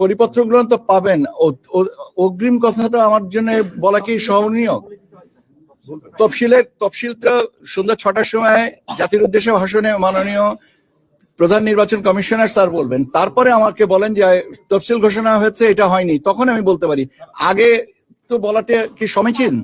পরিপত্রগুলো তো পাবেন। অগ্রিম কথাটা আমার জন্য বলা কি সহনীয়? তফসিলের তফসিলটা সন্ধ্যা ছটার সময় জাতির উদ্দেশ্যে ভাষণে মাননীয় প্রধান নির্বাচন কমিশনার স্যার বলবেন। তারপরে আমাকে বলেন যে তফসিল ঘোষণা হয়েছে, এটা হয়নি। তখন আমি বলতে পারি। আগে তো বলাটা কি সমীচীন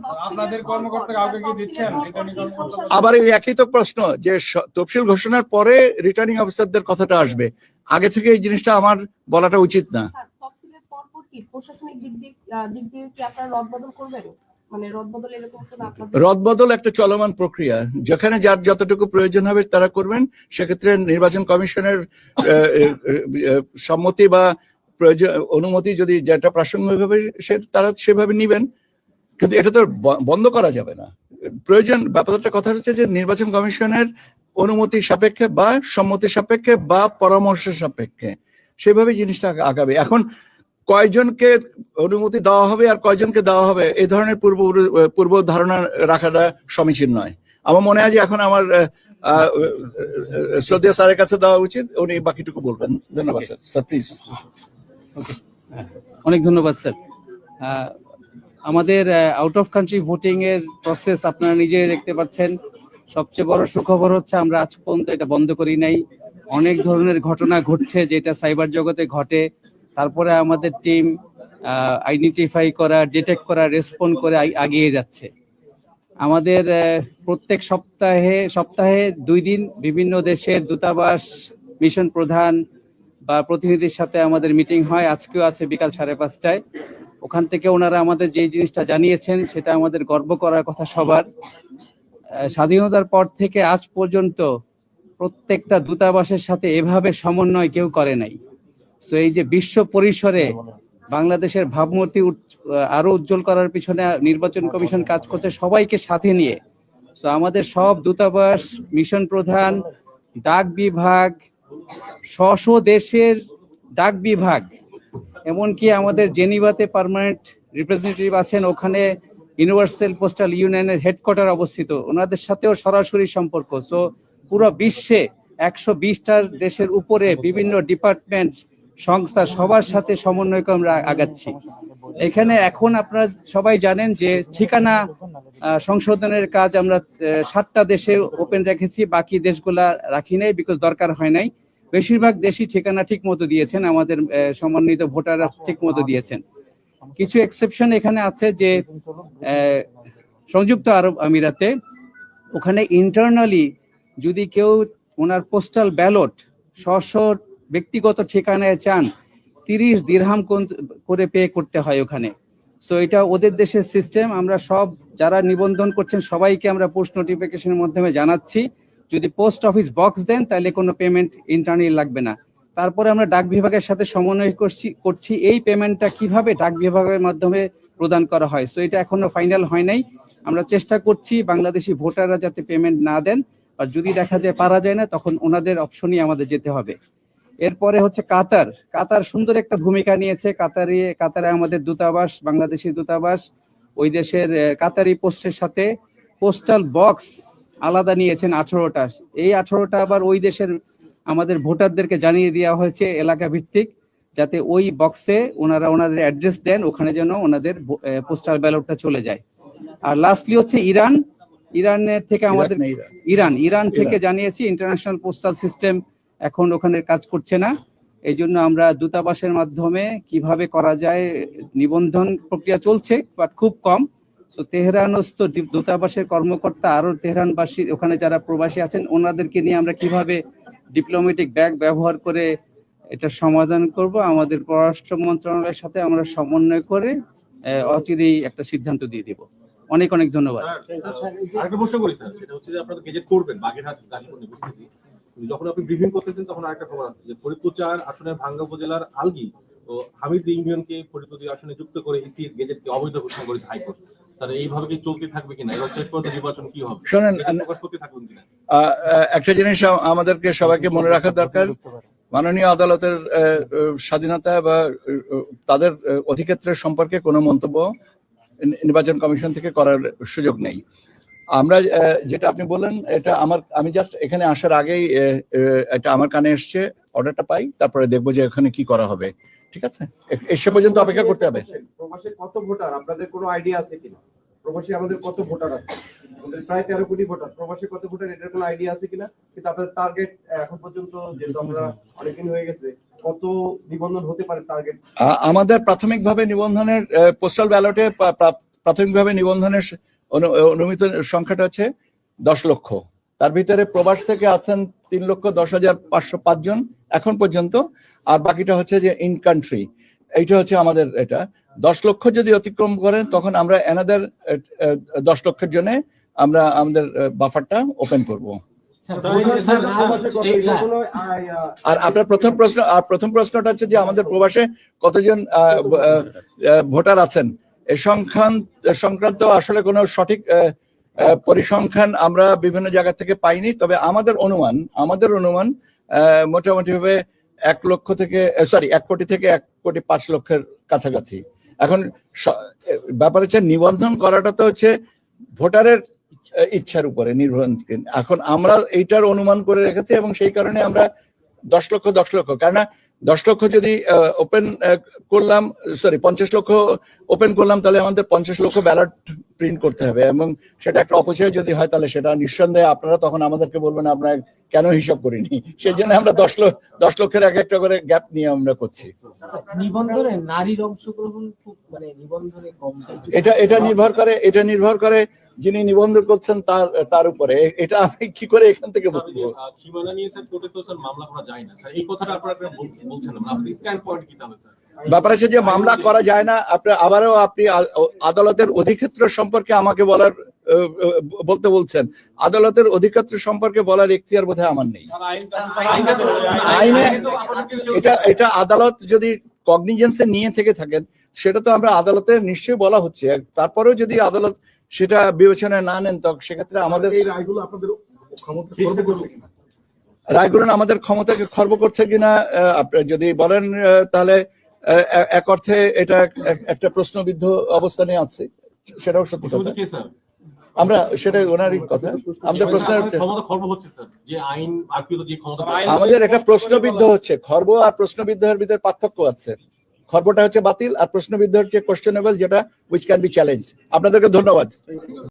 আবার এই একই তো প্রশ্ন যে তফসিল ঘোষণার পরে রিটার্নিং অফিসারদের কথাটা আসবে। আগে থেকে এই জিনিসটা আমার বলাটা উচিত না। স্যার, তফসিলের পর পর কি? প্রশাসনিক দিক দিয়ে আহ, দিক দিয়ে কি আপনারা রদবদল করবেন? মানে রদবদল এরকম কোনো আপনাদের রদবদল একটা চলমান প্রক্রিয়া। যেখানে যার যতটুকু প্রয়োজন হবে তারা করবেন। সেক্ষেত্রে নির্বাচন কমিশনের সম্মতি বা প্রয়োজন অনুমতি যদি যেটা প্রাসঙ্গিক হবে সে তারা সেভাবে নিবেন কিন্তু এটা তো বন্ধ করা যাবে না। প্রয়োজন ব্যাপারটা কথা হচ্ছে যে নির্বাচন কমিশনের অনুমতি সাপেক্ষে বা সম্মতি সাপেক্ষে বা পরামর্শ সাপেক্ষে সেভাবে জিনিসটা আগাবে। এখন কয়জনকে অনুমতি দেওয়া হবে আর কয়জনকে দেওয়া হবে এই ধরনের পূর্ব পূর্ব ধারণা রাখাটা সমীচীন নয়। আমার মনে হয় যে এখন আমার শ্রদ্ধেয় স্যারের কাছে দেওয়া উচিত উনি বাকিটুকু বলবেন। ধন্যবাদ স্যার। স্যার প্লিজ অনেক ধন্যবাদ, স্যার। আমাদের আউট অফ কান্ট্রি ভোটিং এর প্রসেস আপনারা নিজে দেখতে পাচ্ছেন। সবচেয়ে বড় সুখবর হচ্ছে আমরা আজ পর্যন্ত এটা বন্ধ করি নাই। অনেক ধরনের ঘটনা ঘটছে যেটা সাইবার জগতে ঘটে। তারপরে আমাদের টিম আইডেন্টিফাই করা ডিটেক্ট করা রেসপন্ড করে এগিয়ে যাচ্ছে। আমাদের প্রত্যেক সপ্তাহে সপ্তাহে দুই দিন বিভিন্ন দেশের দূতাবাস মিশন প্রধান বা প্রতিনিধির সাথে আমাদের মিটিং হয়, আজকেও আছে বিকাল সাড়ে পাঁচটায়। ওখান থেকে ওনারা আমাদের যে জিনিসটা জানিয়েছেন, সেটা আমাদের গর্ব করার কথা সবার। স্বাধীনতার পর থেকে আজ পর্যন্ত প্রত্যেকটা দূতাবাসের সাথে এভাবে সমন্বয় কেউ করে নাই। তো এই যে বিশ্ব পরিসরে বাংলাদেশের ভাবমূর্তি আরও উজ্জ্বল করার পিছনে নির্বাচন কমিশন কাজ করছে সবাইকে সাথে নিয়ে। তো আমাদের সব দূতাবাস, মিশন প্রধান, ডাক বিভাগ স্ব দেশের ডাক বিভাগ, এমনকি আমাদের জেনিভাতে পারমানেন্ট রিপ্রেজেন্টেটিভ আছেন, ওখানে ইউনিভার্সাল পোস্টাল ইউনিয়নের হেডকোয়ার্টার অবস্থিত। ওনাদের সাথেও সরাসরি সম্পর্ক। সো পুরো বিশ্বে একশো বিশটার দেশের উপরে বিভিন্ন ডিপার্টমেন্ট, সংস্থা সবার সাথে সমন্বয় করে আমরা আগাচ্ছি। এখানে এখন আপনারা সবাই জানেন যে ঠিকানা সংশোধনের কাজ আমরা সাতটা দেশে ওপেন রেখেছি, বাকি দেশগুলা রাখি নাই বিকজ দরকার হয় নাই। বেশিরভাগ দেশই ঠিকানা ঠিক মতো দিয়েছেন, আমাদের সমন্বিত ভোটাররা ঠিক মতো দিয়েছেন। কিছু এক্সেপশন এখানে আছে যে সংযুক্ত আরব আমিরাতে ওখানে ইন্টারনালি যদি কেউ ওনার পোস্টাল ব্যালট স্ব ব্যক্তিগত ঠিকানায় চান, তিরিশ দিরহাম করে পে করতে হয় ওখানে। সো এটা ওদের দেশের সিস্টেম আমরা সব যারা নিবন্ধন করছেন সবাইকে আমরা পোস্ট নোটিফিকেশনের মাধ্যমে জানাচ্ছি। যদি পোস্ট অফিস বক্স দেন, তাহলে কোনো পেমেন্ট ইন্টারনাল লাগবে না। তারপরে আমরা ডাক বিভাগের সাথে সমন্বয় করছি করছি। এই পেমেন্টটা কীভাবে ডাক বিভাগের মাধ্যমে প্রদান করা হয়? সো এটা এখনও ফাইনাল হয় নাই। আমরা চেষ্টা করছি বাংলাদেশি ভোটাররা যাতে পেমেন্ট না দেন। আর যদি দেখা যায় পারা যায় না, তখন ওনাদের অপশনই আমাদের যেতে হবে। এরপরে হচ্ছে কাতার। কাতার সুন্দর একটা ভূমিকা নিয়েছে। কাতারে কাতারে আমাদের দূতাবাস, বাংলাদেশি দূতাবাস, ওই দেশের কাতারি পোস্টের সাথে পোস্টাল বক্স আলাদা নিয়েছেন আঠারোটা। এই আঠারোটা আবার ওই দেশের আমাদের ভোটারদেরকে জানিয়ে দেওয়া হয়েছে এলাকা ভিত্তিক যাতে ওই বক্সে ওনারা ওনাদের অ্যাড্রেস দেন ওখানে যেন ওনাদের পোস্টাল ব্যালটটা চলে যায়। আর লাস্টলি হচ্ছে ইরান। ইরানের থেকে আমাদের ইরান। ইরান। থেকে জানিয়েছি ইন্টারন্যাশনাল পোস্টাল সিস্টেম এখন ওখানে কাজ করছে না। এই জন্য আমরা দূতাবাসের মাধ্যমে কীভাবে করা যায় নিবন্ধন প্রক্রিয়া চলছে বাট খুব কম। তো তেহরানস্থ দূতাবাসের কর্মকর্তা আরও তেহরানবাসী ওখানে যারা প্রবাসী আছেন, ওনাদেরকে নিয়ে আমরা কীভাবে ডিপ্লোমেটিক ব্যাগ ব্যবহার করে এটা সমাধান করব, আমাদের পররাষ্ট্র মন্ত্রণালয়ের সাথে আমরা সমন্বয় করে অচিরেই একটা সিদ্ধান্ত দিয়ে দিব। অনেক অনেক ধন্যবাদ। আপনারা গেজেট করবেন, বাগেরহাট, গাজীপুর যখন আপনি ব্রিফিং করতেছেন, তখন আরেকটা খবর আসছে যে ফরিদপুর চার আসনে ভাঙ্গা উপজেলার আলগি ও হামিদ ইউনিয়নকে ফরিদপুর আসনে যুক্ত করে ইসি গেজেটকে অবৈধ ঘোষণা করেছে হাইকোর্ট। একটা জিনিস আমাদেরকে সবাইকে মনে রাখা দরকার মাননীয় আদালতের স্বাধীনতা বা তাদের অধিক্ষেত্রের সম্পর্কে কোনো মন্তব্য নির্বাচন কমিশন থেকে করার সুযোগ নেই। আমরা যেটা আপনি বললেন এটা আমার আমি জাস্ট এখানে আসার আগেই এটা আমার কানে এসছে। অর্ডারটা পাই তারপরে দেখব যে এখানে কি করা হবে। ঠিক আছে? এ- এ পর্যন্ত অপেক্ষা করতে হবে। প্রবাসে কত ভোটার? আপনাদের কোনো আইডিয়া আছে কিনা? প্রবাসী আমাদের কত ভোটার আছে? আমাদের প্রায় তেরো কোটি ভোটার। প্রবাসী কত ভোটার? এটার কোনো আইডিয়া আছে কিনা? কিন্তু আপনাদের টার্গেট এখন পর্যন্ত যেহেতু আমরা অনেকদিন হয়ে গেছে কত নিবন্ধন হতে পারে টার্গেট আমাদের প্রাথমিকভাবে নিবন্ধনের পোস্টাল ব্যালটে প্রাথমিকভাবে নিবন্ধনের অনু- অনুমিত সংখ্যাটা হচ্ছে দশ লক্ষ। তার ভিতরে প্রবাস থেকে আছেন তিন লক্ষ দশ হাজার পাঁচশো পাঁচজন এখন পর্যন্ত। আর বাকিটা হচ্ছে যে ইন কান্ট্রি এইটা হচ্ছে আমাদের এটা। দশ লক্ষ যদি অতিক্রম করেন তখন আমরা এনাদের দশ লক্ষের জন্য আমরা আমাদের বাফারটা ওপেন করব। আর আপনার প্রথম প্রশ্ন আর প্রথম প্রশ্নটা হচ্ছে যে আমাদের প্রবাসে কতজন ভোটার আছেন? এ সংখ্যান সংক্রান্ত আসলে কোনো সঠিক পরিসংখ্যান আমরা বিভিন্ন জায়গা থেকে পাইনি, তবে আমাদের অনুমান আমাদের অনুমান মোটামুটিভাবে এক লক্ষ থেকে সরি এক কোটি থেকে এক কোটি পাঁচ লক্ষের কাছাকাছি। এখন ব্যাপার হচ্ছে নিবন্ধন করাটা তো হচ্ছে ভোটারের ইচ্ছার উপরে নির্ভরশীল এখন আমরা এইটার অনুমান করে রেখেছি এবং সেই কারণে আমরা দশ লক্ষ দশ লক্ষ, কেননা দশ লক্ষ যদি ওপেন করলাম সরি পঞ্চাশ লক্ষ ওপেন করলাম তাহলে আমাদের পঞ্চাশ লক্ষ ব্যালট প্রিন্ট করতে হবে এবং সেটা একটা অপচয় যদি হয় তাহলে সেটা নিঃসন্দেহে আপনারা তখন আমাদেরকে বলবেন আপনারা কেন হিসাব করিনি? সেই জন্য আমরা দশ লক্ষ দশ লক্ষের এক একটা করে গ্যাপ নিয়ে আমরা করছি। নিবন্ধনে নারীর অংশগ্রহণ খুব মানে নিবন্ধনে কম। এটা এটা নির্ভর করে এটা নির্ভর করে যিনি নিবন্ধন করছেন তার তার উপরে। এটা আমি কি করে এখান থেকে বলব সীমানা নিয়ে স্যার কোর্টে তো স্যার মামলা করা যায় না। স্যার এই কথাটা আপনারা বল- বলছেন না। আপনি স্ট্যান্ড পয়েন্ট কি তাহলে স্যার? ব্যাপার আছে যে মামলা করা যায় না। আপনি আবারও আপনি আদালতের অধিক্ষেত্র সম্পর্কে আমাকে বলার বলতে বলছেন। আদালতের অধিক্ষেত্র সম্পর্কে বলার এখতিয়ার বোধহয় আমার নেই। আইনে এটা এটা আদালত যদি কগনিজেন্সে নিয়ে থেকে থাকেন সেটা তো আমরা আদালতে নিশ্চয়ই বলা হচ্ছে। তারপরেও যদি আদালত সেটা বিবেচনায় না নেন তখন সেক্ষেত্রে আমাদের এই রায়গুলো আপনাদের রায়গুলো আমাদের ক্ষমতাকে খর্ব করছে কিনা আপনি যদি বলেন আহ, তাহলে আহ, এক অর্থে এটা একটা প্রশ্নবিদ্ধ অবস্থানে আছে সেটাও সত্যি কথা। আমরা সেটা ওনারই কথা। আমাদের প্রশ্ন হচ্ছে ক্ষমতা খর্ব হচ্ছে স্যার যে আইন আরপিও যে ক্ষমতা আমাদের একটা প্রশ্নবিদ্ধ হচ্ছে খর্ব আর প্রশ্নবিদ্ধের ভিতরে পার্থক্য আছে। খর্বটা হচ্ছে বাতিল আর প্রশ্নবিদ্ধ হচ্ছে কোশ্চেনেবল যেটা উইচ ক্যান বি চ্যালেঞ্জ আপনাদেরকে ধন্যবাদ।